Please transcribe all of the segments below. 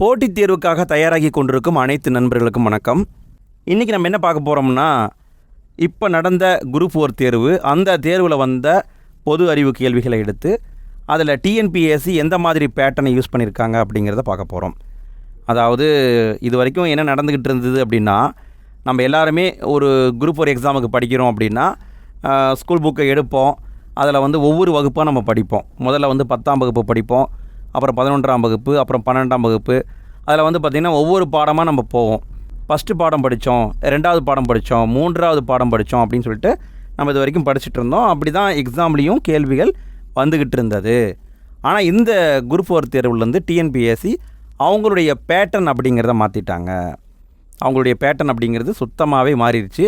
போட்டித் தேர்வுக்காக தயாராகி கொண்டிருக்கும் அனைத்து நண்பர்களுக்கும் வணக்கம். இன்றைக்கி நம்ம என்ன பார்க்க போகிறோம்னா இப்போ நடந்த குரூப் ஃபோர் தேர்வு அந்த தேர்வில் வந்த பொது அறிவு கேள்விகளை எடுத்து அதில் டிஎன்பிஎஸ்சி எந்த மாதிரி பேட்டர்னை யூஸ் பண்ணியிருக்காங்க அப்படிங்கிறத பார்க்க போகிறோம் அதாவது இது வரைக்கும் என்ன நடந்துக்கிட்டு இருந்தது அப்படின்னா நம்ம எல்லாருமே ஒரு குரூப் ஒரு எக்ஸாமுக்கு படிக்கிறோம் அப்படின்னா ஸ்கூல் புக்கை எடுப்போம். அதில் வந்து ஒவ்வொரு வகுப்பாக நம்ம படிப்போம். முதல்ல வந்து பத்தாம் வகுப்பு படிப்போம். அப்புறம் பதினொன்றாம் வகுப்பு அப்புறம் பன்னெண்டாம் வகுப்பு. அதில் வந்து பார்த்திங்கன்னா ஒவ்வொரு பாடமாக நம்ம போவோம். ஃபஸ்ட்டு பாடம் படித்தோம் ரெண்டாவது பாடம் படித்தோம் மூன்றாவது பாடம் படித்தோம் அப்படின்னு சொல்லிட்டு நம்ம இது வரைக்கும் படிச்சுட்டு இருந்தோம். அப்படி தான் எக்ஸாம்லேயும் கேள்விகள் வந்துக்கிட்டு இருந்தது. ஆனால் இந்த குரூப் ஃபோர் தேர்வுலேருந்து டிஎன்பிஎஸ்சி அவங்களுடைய பேட்டர்ன் அப்படிங்கிறத மாற்றிட்டாங்க அவங்களுடைய பேட்டர்ன் அப்படிங்கிறது சுத்தமாகவே மாறிடுச்சு.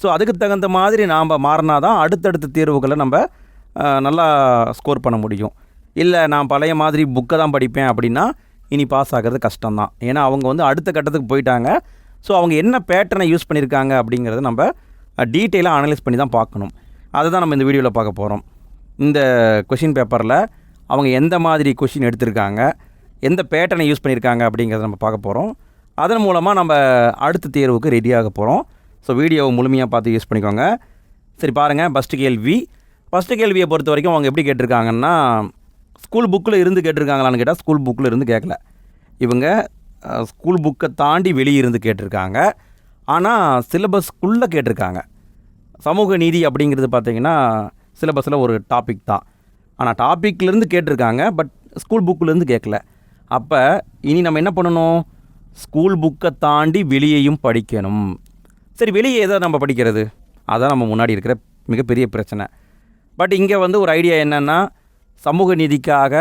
ஸோ அதுக்கு தகுந்த மாதிரி நாம் மாறினா தான் அடுத்தடுத்த தேர்வுகளை நம்ம நல்லா ஸ்கோர் பண்ண முடியும். இல்லை நான் பழைய மாதிரி புக்கை தான் படிப்பேன் அப்படின்னா இனி பாஸ் ஆகிறது கஷ்டம்தான். ஏன்னா அவங்க வந்து அடுத்த கட்டத்துக்கு போயிட்டாங்க. ஸோ அவங்க என்ன பேட்டர்னை யூஸ் பண்ணியிருக்காங்க அப்படிங்கிறத நம்ம டீட்டெயிலாக அனலைஸ் பண்ணி தான் பார்க்கணும். அதை தான் நம்ம இந்த வீடியோவில் பார்க்க போகிறோம் இந்த கொஷின் பேப்பரில் அவங்க எந்த மாதிரி கொஷின் எடுத்திருக்காங்க எந்த பேட்டர்னை யூஸ் பண்ணியிருக்காங்க அப்படிங்கிறத நம்ம பார்க்க போகிறோம் அதன் மூலமாக நம்ம அடுத்த தேர்வுக்கு ரெடியாக போகிறோம் ஸோ வீடியோவை முழுமையாக பார்த்து யூஸ் பண்ணிக்கோங்க. சரி பாருங்கள் ஃபஸ்ட்டு கேள்வி. ஃபஸ்ட்டு கேள்வியை பொறுத்த வரைக்கும் அவங்க எப்படி கேட்டிருக்காங்கன்னா ஸ்கூல் புக்கில் இருந்து கேட்டிருக்காங்களான்னு கேட்டால் ஸ்கூல் புக்கில் இருந்து கேட்கல. இவங்க ஸ்கூல் புக்கை தாண்டி வெளியே இருந்து கேட்டிருக்காங்க. ஆனால் சிலபஸ்க்குள்ளே கேட்டிருக்காங்க. சமூக நீதி அப்படிங்கிறது பார்த்தீங்கன்னா சிலபஸில் ஒரு டாபிக் தான். ஆனால் டாப்பிக்லேருந்து கேட்டிருக்காங்க பட் ஸ்கூல் புக்கிலேருந்து கேட்கல. அப்போ இனி நம்ம என்ன பண்ணணும்? ஸ்கூல் புக்கை தாண்டி வெளியேயும் படிக்கணும். சரி வெளியே எதை நம்ம படிக்கிறது? அதான் நம்ம முன்னாடி இருக்கிற மிகப்பெரிய பிரச்சனை. பட் இங்கே வந்து ஒரு ஐடியா என்னென்னா சமூக நீதிக்காக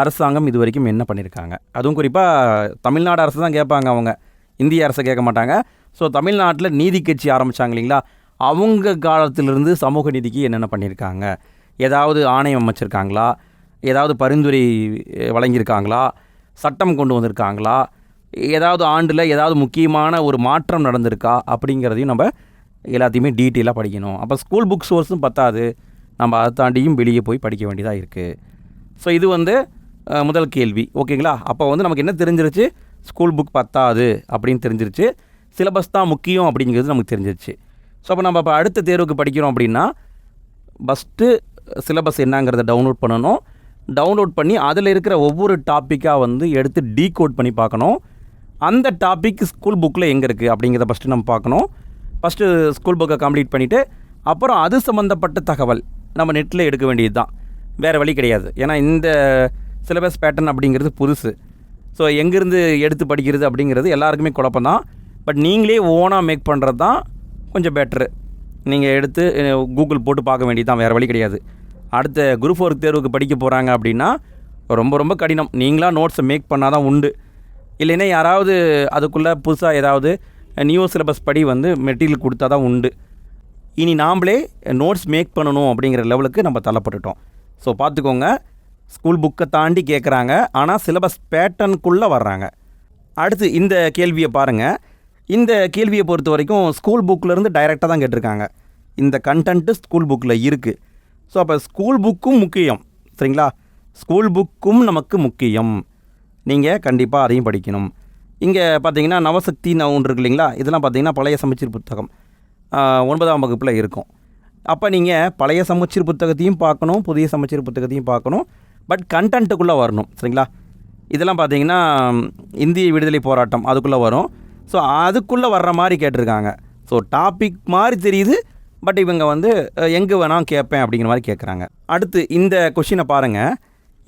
அரசாங்கம் இது வரைக்கும் என்ன பண்ணியிருக்காங்க அதுவும் குறிப்பாக தமிழ்நாடு அரசு தான் கேட்பாங்க அவங்க. இந்திய அரசை கேட்க மாட்டாங்க. ஸோ தமிழ்நாட்டில் நீதி கட்சி ஆரம்பித்தாங்க இல்லைங்களா? அவங்க காலத்திலிருந்து சமூக நீதிக்கு என்னென்ன பண்ணியிருக்காங்க ஏதாவது ஆணையம் அமைச்சிருக்காங்களா? ஏதாவது பரிந்துரை வழங்கியிருக்காங்களா? சட்டம் கொண்டு வந்திருக்காங்களா? ஏதாவது ஆண்டில் ஏதாவது முக்கியமான ஒரு மாற்றம் நடந்திருக்கா? அப்படிங்கிறதையும் நம்ம எல்லாத்தையுமே டீட்டெயிலாக படிக்கணும். அப்போ ஸ்கூல் புக் சோர்ஸும் பத்தாது. நம்ம அதை தாண்டியும் வெளியே போய் படிக்க வேண்டியதாக இருக்குது ஸோ இது வந்து முதல் கேள்வி. ஓகேங்களா? அப்போ வந்து நமக்கு என்ன தெரிஞ்சிருச்சு? ஸ்கூல் புக் பத்தாது அப்படின்னு தெரிஞ்சிருச்சு. சிலபஸ் தான் முக்கியம் அப்படிங்கிறது நமக்கு தெரிஞ்சிருச்சு. ஸோ அப்போ நம்ம இப்போ அடுத்த தேர்வுக்கு படிக்கிறோம் அப்படின்னா ஃபஸ்ட்டு சிலபஸ் என்னங்கிறத டவுன்லோட் பண்ணணும். டவுன்லோட் பண்ணி அதில் இருக்கிற ஒவ்வொரு டாப்பிக்காக வந்து எடுத்து டீகோட் பண்ணி பார்க்கணும். அந்த டாபிக் ஸ்கூல் புக்கில் எங்கே இருக்குது அப்படிங்கிறத ஃபஸ்ட்டு நம்ம பார்க்கணும். ஃபஸ்ட்டு ஸ்கூல் புக்கை கம்ப்ளீட் பண்ணிவிட்டு அப்புறம் அது சம்மந்தப்பட்ட தகவல். நம்ம நெட்டில் எடுக்க வேண்டியது தான் வேறு வழி கிடையாது. ஏன்னா இந்த சிலபஸ் பேட்டர்ன் அப்படிங்கிறது புதுசு. ஸோ எங்கேருந்து எடுத்து படிக்கிறது அப்படிங்கிறது எல்லாருக்குமே குழப்பம் தான் பட் நீங்களே ஓனாக மேக் பண்ணுறது தான் கொஞ்சம் பெட்ரு நீங்கள் எடுத்து கூகுள் போட்டு பார்க்க வேண்டியது தான் வேறு வழி கிடையாது. அடுத்த குரூப் ஒர்க் தேர்வுக்கு படிக்க போகிறாங்க அப்படின்னா ரொம்ப ரொம்ப கடினம். நீங்களாக நோட்ஸை மேக் பண்ணால் தான் உண்டு. இல்லைன்னா யாராவது அதுக்குள்ளே புதுசாக ஏதாவது நியூ சிலபஸ் படி வந்து மெட்டீரியல் கொடுத்தா தான் உண்டு. இனி நாம்ளே நோட்ஸ் மேக் பண்ணணும் அப்படிங்கிற லெவலுக்கு நம்ம தள்ளப்பட்டுட்டோம். ஸோ பார்த்துக்கோங்க. ஸ்கூல் புக்கை தாண்டி கேட்குறாங்க ஆனால் சிலபஸ் பேட்டர்னுக்குள்ளே வர்றாங்க. அடுத்து இந்த கேள்வியை பாருங்கள் இந்த கேள்வியை பொறுத்த வரைக்கும் ஸ்கூல் புக்கிலேருந்து டைரெக்டாக தான் கேட்டிருக்காங்க. இந்த கண்டென்ட்டு ஸ்கூல் புக்கில் இருக்குது ஸோ அப்போ ஸ்கூல் புக்கும் முக்கியம். சரிங்களா? ஸ்கூல் புக்கும் நமக்கு முக்கியம். நீங்கள் கண்டிப்பாக அதையும் படிக்கணும். இங்கே பார்த்தீங்கன்னா நவசக்தி ஒன்று இருக்கு இல்லைங்களா? இதெல்லாம் பார்த்தீங்கன்னா பழைய சமைச்சர் புத்தகம். ஒன்பதாம் வகுப்பில் இருக்கும். அப்போ நீங்கள் பழைய சமச்சீர் புத்தகத்தையும் பார்க்கணும் புதிய சமச்சீர் புத்தகத்தையும் பார்க்கணும் பட் கண்டென்ட்டுக்குள்ளே வரணும் சரிங்களா? இதெல்லாம் பார்த்தீங்கன்னா இந்திய விடுதலை போராட்டம் அதுக்குள்ளே வரும். ஸோ அதுக்குள்ளே வர்ற மாதிரி கேட்டிருக்காங்க. ஸோ டாபிக் மாதிரி தெரியுது பட் இவங்க வந்து எங்கே வேணாலும் கேட்பேன் அப்படிங்கிற மாதிரி கேட்குறாங்க. அடுத்து இந்த கொஷினை பாருங்கள்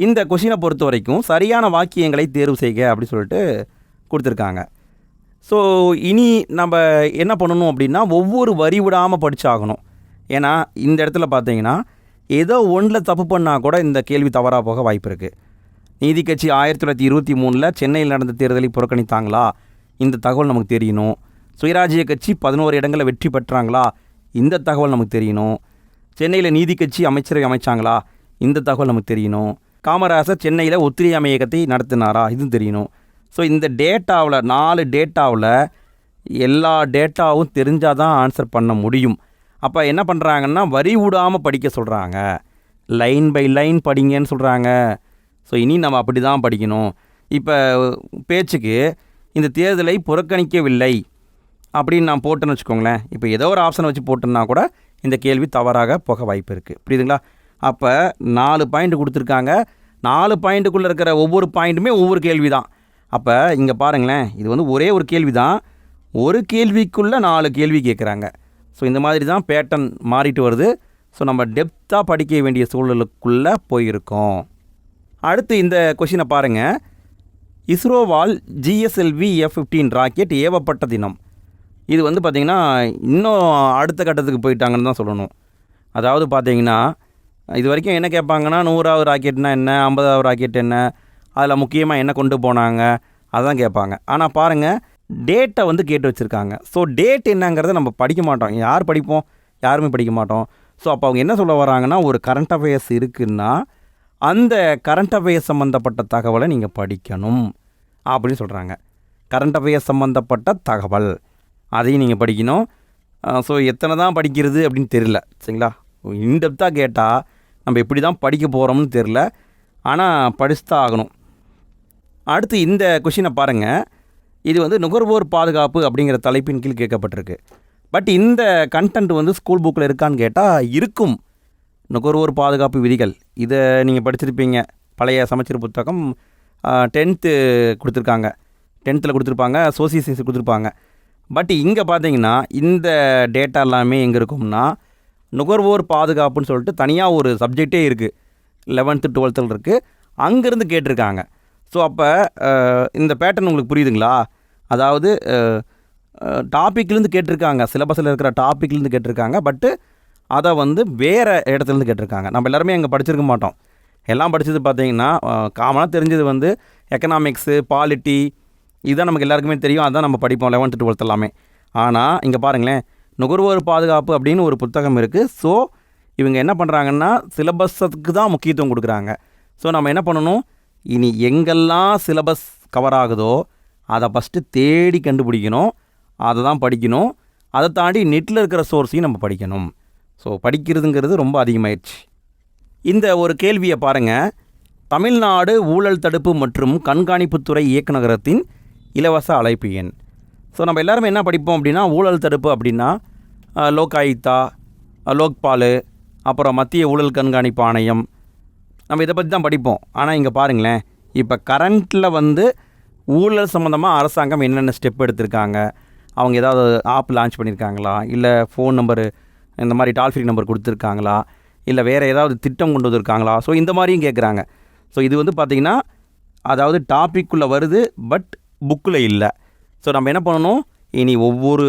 இந்த கொஷினை பொறுத்த வரைக்கும் சரியான வாக்கியங்களை தேர்வு செய்க அப்படின்னு சொல்லிட்டு கொடுத்துருக்காங்க. ஸோ இனி நம்ம என்ன பண்ணணும் அப்படின்னா ஒவ்வொரு வரி விடாமல் படிச்சாகணும். ஏன்னா இந்த இடத்துல பார்த்தீங்கன்னா ஏதோ ஒன்றில் தப்பு பண்ணால் கூட இந்த கேள்வி தவறாக போக வாய்ப்பு இருக்குது நீதி கட்சி ஆயிரத்தி தொள்ளாயிரத்தி இருபத்தி மூணில் சென்னையில் நடந்த தேர்தலை புறக்கணித்தாங்களா? இந்த தகவல் நமக்கு தெரியணும். சுயராஜ்ய கட்சி பதினோரு இடங்களில் வெற்றி பெற்றாங்களா? இந்த தகவல் நமக்கு தெரியணும். சென்னையில் நீதி கட்சி அமைச்சரவை அமைச்சாங்களா? இந்த தகவல் நமக்கு தெரியணும். காமராசர் சென்னையில் ஒத்திரியாமை இயக்கத்தை நடத்தினாரா? இதுவும் தெரியணும். ஸோ இந்த டேட்டாவில் நாலு டேட்டாவில் எல்லா டேட்டாவும் தெரிஞ்சால் தான் ஆன்சர் பண்ண முடியும். அப்போ என்ன பண்ணுறாங்கன்னா வரி விடாமல் படிக்க சொல்கிறாங்க லைன் பை லைன் படிங்கன்னு சொல்கிறாங்க ஸோ இனி நம்ம அப்படி தான் படிக்கணும். இப்போ பேச்சுக்கு இந்த தேர்தலை புறக்கணிக்கவில்லை அப்படின்னு நான் போட்டேன்னு வச்சுக்கோங்களேன். இப்போ ஏதோ ஒரு ஆப்ஷனை வச்சு போட்டேன்னா கூட இந்த கேள்வி தவறாக போக வாய்ப்பு இருக்குது புரியுதுங்களா? அப்போ நாலு பாயிண்ட் கொடுத்துருக்காங்க. நாலு பாயிண்ட்டுக்குள்ளே இருக்கிற ஒவ்வொரு பாயிண்ட்டுமே ஒவ்வொரு கேள்வி தான் அப்போ இங்கே பாருங்களேன் இது வந்து ஒரே ஒரு கேள்வி தான் ஒரு கேள்விக்குள்ளே நாலு கேள்வி கேட்குறாங்க ஸோ இந்த மாதிரி தான் பேட்டர்ன் மாறிட்டு வருது. ஸோ நம்ம டெப்த்தாக படிக்க வேண்டிய சூழலுக்குள்ளே போயிருக்கோம். அடுத்து இந்த கொஷினை பாருங்கள் இஸ்ரோவால் ஜிஎஸ்எல்வி எஃப் ஃபிஃப்டீன் ராக்கெட் ஏவப்பட்ட தினம். இது வந்து பார்த்திங்கன்னா இன்னும் அடுத்த கட்டத்துக்கு போயிட்டாங்கன்னு தான் சொல்லணும். அதாவது பார்த்தீங்கன்னா இது வரைக்கும் என்ன கேட்பாங்கன்னா நூறாவது ராக்கெட்னா என்ன ஐம்பதாவது ராக்கெட் என்ன அதில் முக்கியமாக என்ன கொண்டு போனாங்க அதான் கேட்பாங்க. ஆனால் பாருங்கள் டேட்டை வந்து கேட்டு வச்சுருக்காங்க. ஸோ டேட் என்னங்கிறத நம்ம படிக்க மாட்டோம். யார் படிப்போம்? யாருமே படிக்க மாட்டோம். ஸோ அப்போ அவங்க என்ன சொல்ல வராங்கன்னா ஒரு கரண்ட் அஃபேர்ஸ் இருக்குன்னா அந்த கரண்ட் அஃபேர்ஸ் சம்மந்தப்பட்ட தகவலை நீங்கள் படிக்கணும் அப்படின்னு சொல்கிறாங்க கரண்ட் அஃபேர்ஸ் சம்மந்தப்பட்ட தகவல். அதையும் நீங்கள் படிக்கணும். ஸோ எத்தனை தான் படிக்கிறது அப்படின்னு தெரில சரிங்களா? இன்டெப்த்தாக கேட்டால் நம்ம எப்படி தான் படிக்க போகிறோம்னு தெரில ஆனால் படிச்சு தான் ஆகணும். அடுத்து இந்த கொஷினை பாருங்கள் இது வந்து நுகர்வோர் பாதுகாப்பு அப்படிங்கிற தலைப்பின் கீழ் கேட்கப்பட்டிருக்கு. பட் இந்த கண்டென்ட் வந்து ஸ்கூல் புக்கில் இருக்கான்னு கேட்டால் இருக்கும். நுகர்வோர் பாதுகாப்பு விதிகள். இதை நீங்கள் படிச்சிருப்பீங்க. பழைய சமச்சீர் புத்தகம் டென்த்து கொடுத்துருக்காங்க. டென்த்தில் கொடுத்துருப்பாங்க சோசியல் சயின்ஸ் கொடுத்துருப்பாங்க. பட் இங்கே பார்த்தீங்கன்னா இந்த டேட்டா எல்லாமே எங்கே இருக்கும்னா நுகர்வோர் பாதுகாப்புன்னு சொல்லிட்டு தனியாக ஒரு சப்ஜெக்டே இருக்குது லெவன்த்து டுவெல்த்தில் இருக்குது அங்கேருந்து கேட்டிருக்காங்க. ஸோ அப்போ இந்த பேட்டர்ன் உங்களுக்கு புரியுதுங்களா? அதாவது டாப்பிக்லேருந்து கேட்டிருக்காங்க. சிலபஸில் இருக்கிற டாப்பிக்லேருந்து கேட்டிருக்காங்க. பட்டு அதை வந்து வேறு இடத்துலேருந்து கேட்டிருக்காங்க. நம்ம எல்லாருமே அங்கே படிச்சிருக்க மாட்டோம். எல்லாம் படித்தது பார்த்தீங்கன்னா காமனாக தெரிஞ்சது வந்து எக்கனாமிக்ஸு பாலிட்டி இதுதான் நமக்கு எல்லாருக்குமே தெரியும். அதுதான் நம்ம படிப்போம். லெவன்த்து டுவெல்த் எல்லாமே. ஆனால் இங்கே பாருங்களேன். நுகர்வோர் பாதுகாப்பு அப்படின்னு ஒரு புத்தகம் இருக்குது ஸோ இவங்க என்ன பண்ணுறாங்கன்னா சிலபஸுக்கு தான் முக்கியத்துவம் கொடுக்குறாங்க. ஸோ நம்ம என்ன பண்ணணும்? இனி எங்கெல்லாம் சிலபஸ் கவர் ஆகுதோ அதை ஃபஸ்ட்டு தேடி கண்டுபிடிக்கணும். அதை தான் படிக்கணும். அதை தாண்டி நெட்டில் இருக்கிற சோர்ஸையும் நம்ம படிக்கணும். ஸோ படிக்கிறதுங்கிறது ரொம்ப அதிகமாயிடுச்சு. இந்த ஒரு கேள்வியை பாருங்கள் தமிழ்நாடு ஊழல் தடுப்பு மற்றும் கண்காணிப்புத்துறை இயக்குநகரத்தின் இலவச அழைப்பு எண். ஸோ நம்ம எல்லாருமே என்ன படிப்போம் அப்படின்னா ஊழல் தடுப்பு அப்படின்னா லோக் ஆயுக்தா லோக்பால் அப்புறம் மத்திய ஊழல் கண்காணிப்பு ஆணையம் நம்ம இதை பற்றி தான் படிப்போம். ஆனால் இங்கே பாருங்களேன். இப்போ கரண்ட்டில் வந்து ஊழல் சம்மந்தமாக அரசாங்கம் என்னென்ன ஸ்டெப் எடுத்திருக்காங்க? அவங்க ஏதாவது ஆப் லான்ச் பண்ணியிருக்காங்களா இல்லை ஃபோன் நம்பரு இந்த மாதிரி டால் ஃப்ரீ நம்பர் கொடுத்துருக்காங்களா? இல்லை வேறு ஏதாவது திட்டம் கொண்டு வந்திருக்காங்களா? ஸோ இந்த மாதிரியும் கேட்குறாங்க ஸோ இது வந்து பார்த்திங்கன்னா அதாவது டாப்பிக்குள்ளே வருது பட் புக்கில் இல்லை. ஸோ நம்ம என்ன பண்ணணும்? இனி ஒவ்வொரு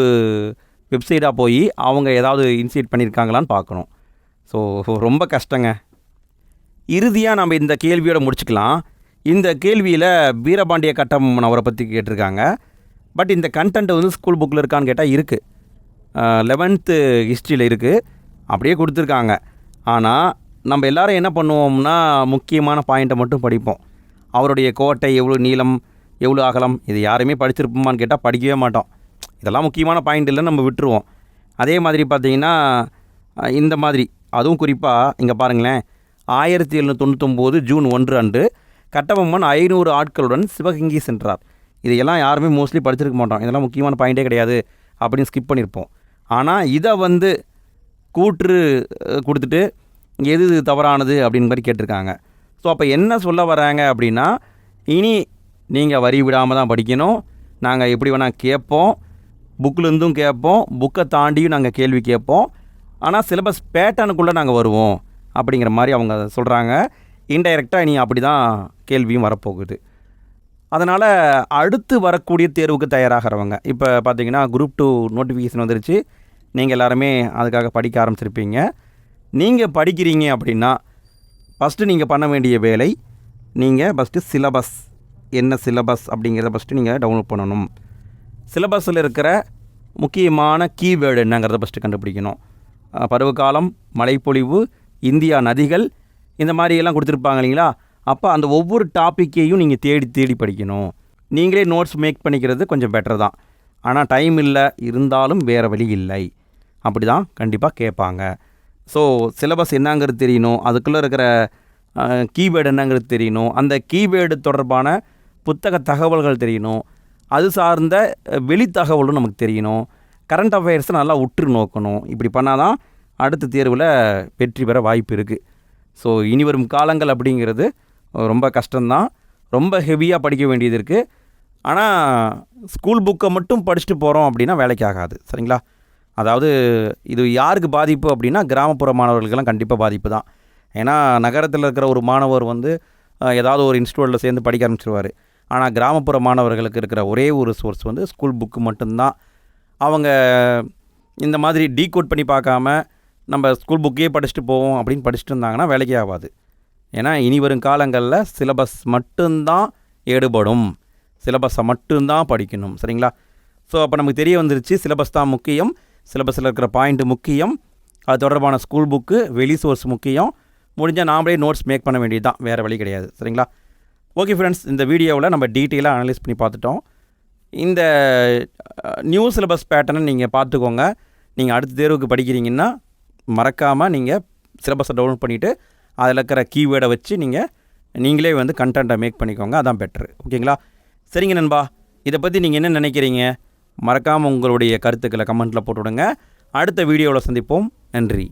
வெப்சைட்டாக போய் அவங்க ஏதாவது இன்சியேட் பண்ணியிருக்காங்களான்னு பார்க்கணும். ஸோ ரொம்ப கஷ்டங்க. இறுதியாக நம்ம இந்த கேள்வியோடு முடிச்சுக்கலாம். இந்த கேள்வியில் வீரபாண்டிய கட்டம் அவரை பற்றி கேட்டிருக்காங்க. பட் இந்த கண்டென்ட் வந்து ஸ்கூல் புக்கில் இருக்கான்னு கேட்டால் இருக்குது லெவன்த்து ஹிஸ்ட்ரியில் இருக்குது அப்படியே கொடுத்துருக்காங்க. ஆனால் நம்ம எல்லோரும் என்ன பண்ணுவோம்னா முக்கியமான பாயிண்ட்டை மட்டும் படிப்போம். அவருடைய கோட்டை எவ்வளோ நீளம் எவ்வளோ அகலம் இது யாருமே படிச்சிருப்போமான்னு கேட்டால் படிக்கவே மாட்டோம். இதெல்லாம் முக்கியமான பாயிண்ட் இல்லை நம்ம விட்டுருவோம். அதே மாதிரி பார்த்தீங்கன்னா இந்த மாதிரி. அதுவும் குறிப்பாக இங்கே பாருங்களேன். ஆயிரத்தி எழுநூற்றி தொண்ணூத்தொம்போது ஜூன் ஒன்று அன்று கட்டபொம்மன் ஐநூறு ஆட்களுடன் சிவகங்கி சென்றார். இதையெல்லாம் யாருமே மோஸ்ட்லி படிச்சிருக்க மாட்டோம். இதெல்லாம் முக்கியமான பாயிண்டே கிடையாது அப்படின்னு ஸ்கிப் பண்ணியிருப்போம் ஆனால் இதை வந்து கூற்று கொடுத்துட்டு எது தவறானது அப்படின்னு மாதிரி கேட்டிருக்காங்க. ஸோ அப்போ என்ன சொல்ல வராங்க அப்படின்னா இனி நீங்கள் வரி விடாமல் தான் படிக்கணும். நாங்கள் எப்படி வேணால் கேட்போம். புக்கிலேருந்தும் கேட்போம். புக்கை தாண்டியும் நாங்கள் கேள்வி கேட்போம். ஆனால் சிலபஸ் பேட்டர்னுக்குள்ளே நாங்கள் வருவோம். அப்படிங்கிற மாதிரி அவங்க சொல்கிறாங்க இன்டைரக்டாக இனி அப்படி தான் கேள்வியும் வரப்போகுது. அதனால் அடுத்து வரக்கூடிய தேர்வுக்கு தயாராகிறவங்க இப்போ பார்த்தீங்கன்னா குரூப் டூ நோட்டிஃபிகேஷன் வந்துருச்சு. நீங்கள் எல்லாருமே அதுக்காக படிக்க ஆரம்பிச்சிருப்பீங்க. நீங்கள் படிக்கிறீங்க அப்படின்னா ஃபஸ்ட்டு நீங்கள் பண்ண வேண்டிய வேலை நீங்கள் ஃபஸ்ட்டு சிலபஸ் என்ன சிலபஸ் அப்படிங்கிறத ஃபஸ்ட்டு நீங்கள் டவுன்லோட் பண்ணணும். சிலபஸில் இருக்கிற முக்கியமான கீவேர்டு என்னங்கிறத ஃபஸ்ட்டு கண்டுபிடிக்கணும். பருவகாலம் மழைப்பொழிவு இந்தியா நதிகள் இந்த மாதிரி எல்லாம் கொடுத்துருப்பாங்க இல்லைங்களா? அப்போ அந்த ஒவ்வொரு டாப்பிக்கையும் நீங்கள் தேடி தேடி படிக்கணும். நீங்களே நோட்ஸ் மேக் பண்ணிக்கிறது கொஞ்சம் பெட்டர் தான். ஆனால் டைம் இல்லை இருந்தாலும் வேறு வழி இல்லை. அப்படி தான் கண்டிப்பாக கேட்பாங்க. ஸோ சிலபஸ் என்னங்கிறது தெரியணும். அதுக்குள்ளே இருக்கிற கீவேர்டு என்னங்கிறது தெரியணும். அந்த கீவேர்டு தொடர்பான புத்தக தகவல்கள் தெரியணும். அது சார்ந்த வெளி தகவலும் நமக்கு தெரியணும். கரண்ட் அஃபேர்ஸை நல்லா உற்று நோக்கணும். இப்படி பண்ணால் தான் அடுத்த தேர்வில் வெற்றி பெற வாய்ப்பு இருக்குது ஸோ இனி வரும் காலங்கள் அப்படிங்கிறது ரொம்ப கஷ்டம்தான். ரொம்ப ஹெவியாக படிக்க வேண்டியது இருக்குது ஆனால் ஸ்கூல் புக்கை மட்டும் படிச்சுட்டு போகிறோம் அப்படின்னா வேலைக்கு ஆகாது. சரிங்களா? அதாவது இது யாருக்கு பாதிப்பு அப்படின்னா கிராமப்புற மாணவர்களுக்கெல்லாம் கண்டிப்பாக பாதிப்பு தான் ஏன்னா நகரத்தில் இருக்கிற ஒரு மாணவர் வந்து ஏதாவது ஒரு இன்ஸ்டியூட்டில் சேர்ந்து படிக்க ஆரம்பிச்சிருவார். ஆனால் கிராமப்புற மாணவர்களுக்கு இருக்கிற ஒரே ஒரு சோர்ஸ் வந்து ஸ்கூல் புக்கு மட்டும்தான். அவங்க இந்த மாதிரி டீகோட் பண்ணி பார்க்காம நம்ம ஸ்கூல் புக்கே படிச்சுட்டு போவோம் அப்படின்னு படிச்சுட்டு இருந்தாங்கன்னா வேலைக்கே ஆகாது. ஏன்னா இனி வரும் காலங்களில் சிலபஸ் மட்டும்தான் ஈடுபடும் சிலபஸை மட்டும்தான் படிக்கணும். சரிங்களா? ஸோ அப்போ நமக்கு தெரிய வந்துருச்சு சிலபஸ் தான் முக்கியம். சிலபஸில் இருக்கிற பாயிண்ட் முக்கியம். அது தொடர்பான ஸ்கூல் புக்கு வெளி சோர்ஸ் முக்கியம். முடிஞ்சால் நாமளே நோட்ஸ் மேக் பண்ண வேண்டியது தான் வேறு வழி கிடையாது. சரிங்களா? ஓகே ஃப்ரெண்ட்ஸ் இந்த வீடியோவில் நம்ம டீட்டெயிலாக அனலைஸ் பண்ணி பார்த்துட்டோம். இந்த நியூ சிலபஸ் பேட்டர்னை நீங்கள் பார்த்துக்கோங்க. நீங்கள் அடுத்த தேர்வுக்கு படிக்கிறீங்கன்னா மறக்காமல் நீங்கள் சிலபஸை டவுன்லோட் பண்ணிவிட்டு அதில் இருக்கிற கீவேர்டை வச்சு நீங்கள் நீங்களே வந்து கண்டென்ட்டை மேக் பண்ணிக்கோங்க. அதான் பெட்ரு ஓகேங்களா? சரிங்க நண்பா. இதை பற்றி நீங்கள் என்ன நினைக்கிறீங்க? மறக்காமல் உங்களுடைய கருத்துக்களை கமெண்ட்டில் போட்டு விடுங்க அடுத்த வீடியோவில் சந்திப்போம். நன்றி.